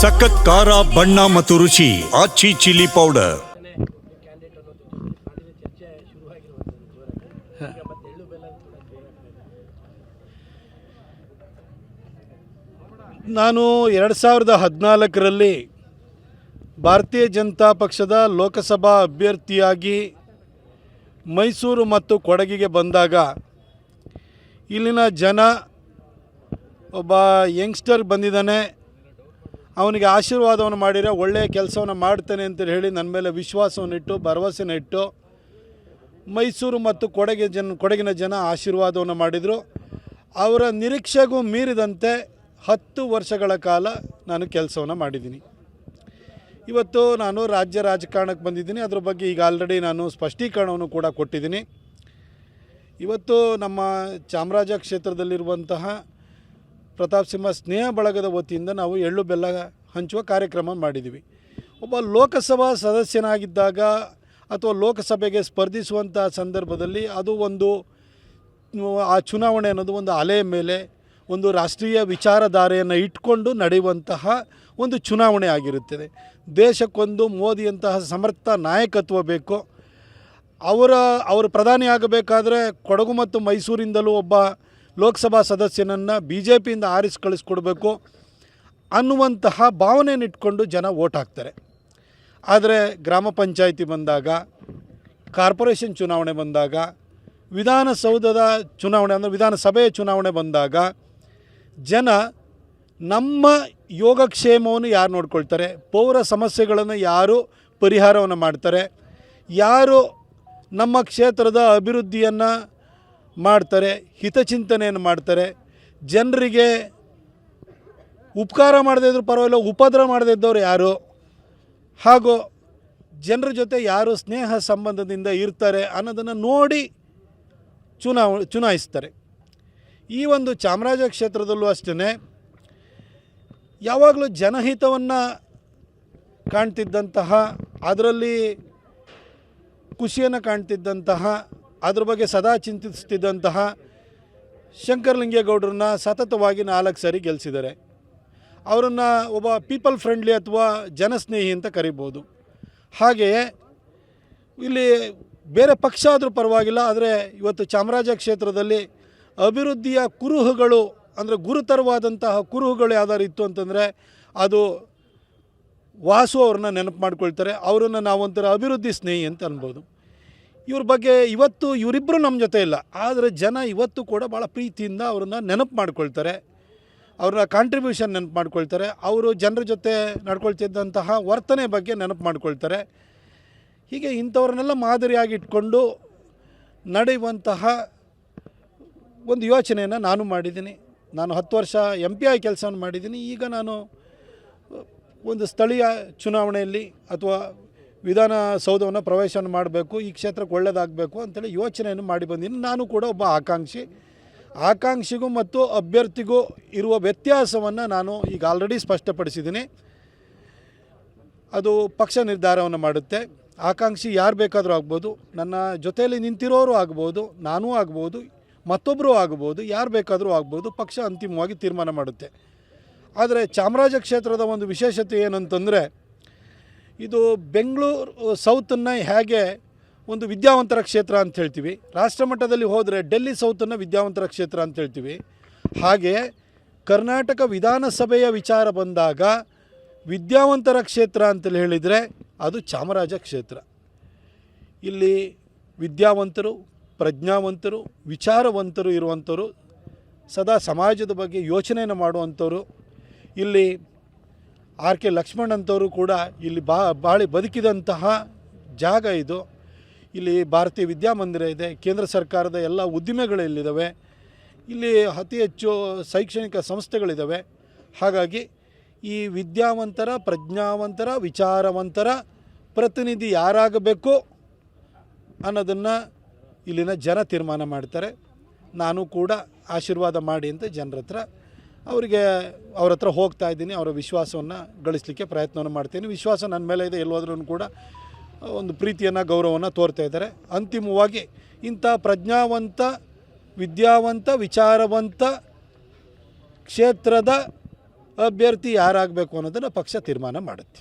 ಸಖತ್ ಖಾರ, ಬಣ್ಣ ಮತ್ತು ರುಚಿ ಆಚಿ ಚಿಲ್ಲಿ ಪೌಡರ್. ನಾನು ಎರಡು ಸಾವಿರದ ಹದಿನಾಲ್ಕರಲ್ಲಿ ಭಾರತೀಯ ಜನತಾ ಪಕ್ಷದ ಲೋಕಸಭಾ ಅಭ್ಯರ್ಥಿಯಾಗಿ ಮೈಸೂರು ಮತ್ತು ಕೊಡಗಿಗೆ ಬಂದಾಗ ಇಲ್ಲಿನ ಜನ ಒಬ್ಬ ಯಂಗ್ಸ್ಟರ್ ಬಂದಿದ್ದಾನೆ. ಅವನಿಗೆ ಆಶೀರ್ವಾದವನ್ನು ಮಾಡಿದರೆ ಒಳ್ಳೆಯ ಕೆಲಸವನ್ನು ಮಾಡ್ತಾನೆ ಅಂತ ಹೇಳಿ ನನ್ನ ಮೇಲೆ ವಿಶ್ವಾಸವನ್ನಿಟ್ಟು ಭರವಸೆನ ಇಟ್ಟು ಮೈಸೂರು ಮತ್ತು ಕೊಡಗಿನ ಜನ ಕೊಡಗಿನ ಜನ ಆಶೀರ್ವಾದವನ್ನು ಮಾಡಿದರು. ಅವರ ನಿರೀಕ್ಷೆಗೂ ಮೀರಿದಂತೆ ಹತ್ತು ವರ್ಷಗಳ ಕಾಲ ನಾನು ಕೆಲಸವನ್ನು ಮಾಡಿದ್ದೀನಿ. ಇವತ್ತು ನಾನು ರಾಜ್ಯ ರಾಜಕಾರಣಕ್ಕೆ ಬಂದಿದ್ದೀನಿ. ಅದ್ರ ಬಗ್ಗೆ ಈಗ ಆಲ್ರೆಡಿ ನಾನು ಸ್ಪಷ್ಟೀಕರಣವನ್ನು ಕೂಡ ಕೊಟ್ಟಿದ್ದೀನಿ. ಇವತ್ತು ನಮ್ಮ ಚಾಮರಾಜ ಕ್ಷೇತ್ರದಲ್ಲಿರುವಂತಹ ಪ್ರತಾಪ್ ಸಿಂಹ ಸ್ನೇಹ ಬಳಗದ ವತಿಯಿಂದ ನಾವು ಎಳ್ಳು ಬೆಲ್ಲ ಹಂಚುವ ಕಾರ್ಯಕ್ರಮ ಮಾಡಿದ್ದೀವಿ. ಒಬ್ಬ ಲೋಕಸಭಾ ಸದಸ್ಯನಾಗಿದ್ದಾಗ ಅಥವಾ ಲೋಕಸಭೆಗೆ ಸ್ಪರ್ಧಿಸುವಂಥ ಸಂದರ್ಭದಲ್ಲಿ ಅದು ಒಂದು, ಆ ಚುನಾವಣೆ ಅನ್ನೋದು ಒಂದು ಅಲೆಯ ಮೇಲೆ ಒಂದು ರಾಷ್ಟ್ರೀಯ ವಿಚಾರಧಾರೆಯನ್ನು ಇಟ್ಕೊಂಡು ನಡೆಯುವಂತಹ ಒಂದು ಚುನಾವಣೆ ಆಗಿರುತ್ತದೆ. ದೇಶಕ್ಕೊಂದು ಮೋದಿಯಂತಹ ಸಮರ್ಥ ನಾಯಕತ್ವ ಬೇಕು, ಅವರ, ಅವರು ಪ್ರಧಾನಿ ಆಗಬೇಕಾದ್ರೆ ಕೊಡಗು ಮತ್ತು ಮೈಸೂರಿಂದಲೂ ಒಬ್ಬ ಲೋಕಸಭಾ ಸದಸ್ಯನನ್ನು ಬಿ ಜೆ ಪಿಯಿಂದ ಆರಿಸಿ ಕಳಿಸ್ಕೊಡ್ಬೇಕು ಅನ್ನುವಂತಹ ಭಾವನೆಯನ್ನಿಟ್ಕೊಂಡು ಜನ ಓಟ್ ಹಾಕ್ತಾರೆ. ಆದರೆ ಗ್ರಾಮ ಪಂಚಾಯಿತಿ ಬಂದಾಗ, ಕಾರ್ಪೊರೇಷನ್ ಚುನಾವಣೆ ಬಂದಾಗ, ವಿಧಾನಸೌಧದ ಚುನಾವಣೆ ಅಂದರೆ ವಿಧಾನಸಭೆಯ ಚುನಾವಣೆ ಬಂದಾಗ ಜನ ನಮ್ಮ ಯೋಗಕ್ಷೇಮವನ್ನು ಯಾರು ನೋಡ್ಕೊಳ್ತಾರೆ? ಪೌರ ಸಮಸ್ಯೆಗಳನ್ನು ಯಾರು ಪರಿಹಾರವನ್ನು ಮಾಡ್ತಾರೆ? ಯಾರು ನಮ್ಮ ಕ್ಷೇತ್ರದ ಅಭಿವೃದ್ಧಿಯನ್ನು ಮಾಡ್ತಾರೆ, ಹಿತಚಿಂತನೆಯನ್ನು ಮಾಡ್ತಾರೆ. ಜನರಿಗೆ ಉಪಕಾರ ಮಾಡದೇ ಇದ್ದರೂ ಪರವಾಗಿಲ್ಲ, ಉಪದ್ರ ಮಾಡದೇ ಇದ್ದವ್ರು ಯಾರು? ಹಾಗೂ ಜನರ ಜೊತೆ ಯಾರು ಸ್ನೇಹ ಸಂಬಂಧದಿಂದ ಇರ್ತಾರೆ ಅನ್ನೋದನ್ನು ನೋಡಿ ಚುನಾವ ಚುನಾಯಿಸ್ತಾರೆ. ಈ ಒಂದು ಚಾಮರಾಜ ಕ್ಷೇತ್ರದಲ್ಲೂ ಅಷ್ಟೇ ಯಾವಾಗಲೂ ಜನಹಿತವನ್ನು ಕಾಣ್ತಿದ್ದಂತಹ, ಅದರಲ್ಲಿ ಖುಷಿಯನ್ನು ಕಾಣ್ತಿದ್ದಂತಹ ಅದ್ರ ಬಗ್ಗೆ ಸದಾ ಚಿಂತಿಸ್ತಿದ್ದಂತಹ ಶಂಕರಲಿಂಗೇಗೌಡರನ್ನ ಸತತವಾಗಿ ನಾಲ್ಕು ಸಾರಿ ಗೆಲ್ಲಿಸಿದ್ದಾರೆ ಅವರನ್ನು ಒಬ್ಬ ಪೀಪಲ್ ಫ್ರೆಂಡ್ಲಿ ಅಥವಾ ಜನಸ್ನೇಹಿ ಅಂತ ಕರಿಬೋದು. ಹಾಗೆಯೇ ಇಲ್ಲಿ ಬೇರೆ ಪಕ್ಷ ಆದರೂ ಪರವಾಗಿಲ್ಲ, ಆದರೆ ಇವತ್ತು ಚಾಮರಾಜ ಕ್ಷೇತ್ರದಲ್ಲಿ ಅಭಿವೃದ್ಧಿಯ ಕುರುಹುಗಳು, ಅಂದರೆ ಗುರುತರವಾದಂತಹ ಕುರುಹುಗಳು ಯಾವ್ದಾರು ಇತ್ತು ಅಂತಂದರೆ ಅದು ವಾಸು ಅವ್ರನ್ನ ನೆನಪು ಮಾಡ್ಕೊಳ್ತಾರೆ. ಅವರನ್ನು ನಾವೊಂಥರ ಅಭಿವೃದ್ಧಿ ಸ್ನೇಹಿ ಅಂತ ಅನ್ಬೋದು. ಇವ್ರ ಬಗ್ಗೆ ಇವತ್ತು ಇವರಿಬ್ಬರು ನಮ್ಮ ಜೊತೆ ಇಲ್ಲ. ಆದರೆ ಜನ ಇವತ್ತು ಕೂಡ ಭಾಳ ಪ್ರೀತಿಯಿಂದ ಅವ್ರನ್ನ ನೆನಪು ಮಾಡ್ಕೊಳ್ತಾರೆ. ಅವರ ಕಾಂಟ್ರಿಬ್ಯೂಷನ್ ನೆನಪು ಮಾಡ್ಕೊಳ್ತಾರೆ. ಅವರು ಜನರ ಜೊತೆ ನಡ್ಕೊಳ್ತಿದ್ದಂತಹ ವರ್ತನೆ ಬಗ್ಗೆ ನೆನಪು ಮಾಡ್ಕೊಳ್ತಾರೆ. ಹೀಗೆ ಇಂಥವ್ರನ್ನೆಲ್ಲ ಮಾದರಿಯಾಗಿ ಇಟ್ಕೊಂಡು ನಡೆಯುವಂತಹ ಒಂದು ಯೋಚನೆಯನ್ನು ನಾನು ಮಾಡಿದ್ದೀನಿ. ನಾನು ಹತ್ತು ವರ್ಷ ಎಂ ಪಿ ಐ ಕೆಲಸವನ್ನು ಮಾಡಿದ್ದೀನಿ. ಈಗ ನಾನು ಒಂದು ಸ್ಥಳೀಯ ಚುನಾವಣೆಯಲ್ಲಿ ಅಥವಾ ವಿಧಾನಸೌಧವನ್ನು ಪ್ರವೇಶವನ್ನು ಮಾಡಬೇಕು, ಈ ಕ್ಷೇತ್ರಕ್ಕೆ ಒಳ್ಳೆಯದಾಗಬೇಕು ಅಂತೇಳಿ ಯೋಚನೆಯನ್ನು ಮಾಡಿ ಬಂದಿದ್ದೀನಿ ನಾನು ಕೂಡ ಒಬ್ಬ ಆಕಾಂಕ್ಷಿ. ಆಕಾಂಕ್ಷಿಗೂ ಮತ್ತು ಅಭ್ಯರ್ಥಿಗೂ ಇರುವ ವ್ಯತ್ಯಾಸವನ್ನು ನಾನು ಈಗ ಆಲ್ರೆಡಿ ಸ್ಪಷ್ಟಪಡಿಸಿದ್ದೀನಿ ಅದು ಪಕ್ಷ ನಿರ್ಧಾರವನ್ನು ಮಾಡುತ್ತೆ. ಆಕಾಂಕ್ಷಿ ಯಾರು ಬೇಕಾದರೂ ಆಗ್ಬೋದು, ನನ್ನ ಜೊತೆಯಲ್ಲಿ ನಿಂತಿರೋರು ಆಗ್ಬೋದು, ನಾನೂ ಆಗ್ಬೋದು ಮತ್ತೊಬ್ಬರು ಆಗ್ಬೋದು, ಯಾರು ಬೇಕಾದರೂ ಆಗ್ಬೋದು, ಪಕ್ಷ ಅಂತಿಮವಾಗಿ ತೀರ್ಮಾನ ಮಾಡುತ್ತೆ. ಆದರೆ ಚಾಮರಾಜ ಕ್ಷೇತ್ರದ ಒಂದು ವಿಶೇಷತೆ ಏನಂತಂದರೆ ಇದು ಬೆಂಗಳೂರು ಸೌತನ್ನು ಹೇಗೆ ಒಂದು ವಿದ್ಯಾವಂತರ ಕ್ಷೇತ್ರ ಅಂತ ಹೇಳ್ತೀವಿ. ರಾಷ್ಟ್ರಮಟ್ಟದಲ್ಲಿ ಹೋದರೆ ಡೆಲ್ಲಿ ಸೌತನ್ನು ವಿದ್ಯಾವಂತರ ಕ್ಷೇತ್ರ ಅಂತ ಹೇಳ್ತೀವಿ. ಹಾಗೆ ಕರ್ನಾಟಕ ವಿಧಾನಸಭೆಯ ವಿಚಾರ ಬಂದಾಗ ವಿದ್ಯಾವಂತರ ಕ್ಷೇತ್ರ ಅಂತೇಳಿ ಹೇಳಿದರೆ ಅದು ಚಾಮರಾಜ ಕ್ಷೇತ್ರ. ಇಲ್ಲಿ ವಿದ್ಯಾವಂತರು, ಪ್ರಜ್ಞಾವಂತರು, ವಿಚಾರವಂತರು ಇರುವಂಥವರು, ಸದಾ ಸಮಾಜದ ಬಗ್ಗೆ ಯೋಚನೆಯನ್ನು ಮಾಡುವಂಥವರು. ಇಲ್ಲಿ ಆರ್ ಕೆ ಲಕ್ಷ್ಮಣ್ ಅಂತವರು ಕೂಡ ಇಲ್ಲಿ ಬಾ, ಬಾಳಿ ಬದುಕಿದಂತಹ ಜಾಗ ಇದು. ಇಲ್ಲಿ ಭಾರತೀಯ ವಿದ್ಯಾಮಂದಿರ ಇದೆ, ಕೇಂದ್ರ ಸರ್ಕಾರದ ಎಲ್ಲ ಉದ್ದಿಮೆಗಳು ಇಲ್ಲಿದ್ದಾವೆ ಇಲ್ಲಿ ಅತಿ ಹೆಚ್ಚು ಶೈಕ್ಷಣಿಕ ಸಂಸ್ಥೆಗಳಿದ್ದಾವೆ ಹಾಗಾಗಿ ಈ ವಿದ್ಯಾವಂತರ, ಪ್ರಜ್ಞಾವಂತರ, ವಿಚಾರವಂತರ ಪ್ರತಿನಿಧಿ ಯಾರಾಗಬೇಕು ಅನ್ನೋದನ್ನು ಇಲ್ಲಿನ ಜನ ತೀರ್ಮಾನ ಮಾಡ್ತಾರೆ. ನಾನು ಕೂಡ ಆಶೀರ್ವಾದ ಮಾಡಿ ಅಂತ ಜನರ ಹತ್ರ ಅವರಿಗೆ ಅವ್ರ ಹತ್ರ ಹೋಗ್ತಾ ಇದ್ದೀನಿ, ಅವರ ವಿಶ್ವಾಸವನ್ನು ಗಳಿಸಲಿಕ್ಕೆ ಪ್ರಯತ್ನವನ್ನು ಮಾಡ್ತೀನಿ. ವಿಶ್ವಾಸ ನನ್ನ ಮೇಲೆ ಇದೆ ಎಲ್ಲೋದ್ರೂ ಕೂಡ ಒಂದು ಪ್ರೀತಿಯನ್ನು, ಗೌರವವನ್ನು ತೋರ್ತಾ ಇದ್ದಾರೆ. ಅಂತಿಮವಾಗಿ ಇಂಥ ಪ್ರಜ್ಞಾವಂತ, ವಿದ್ಯಾವಂತ, ವಿಚಾರವಂತ ಕ್ಷೇತ್ರದ ಅಭ್ಯರ್ಥಿ ಯಾರಾಗಬೇಕು ಅನ್ನೋದನ್ನು ಪಕ್ಷ ತೀರ್ಮಾನ ಮಾಡುತ್ತೆ.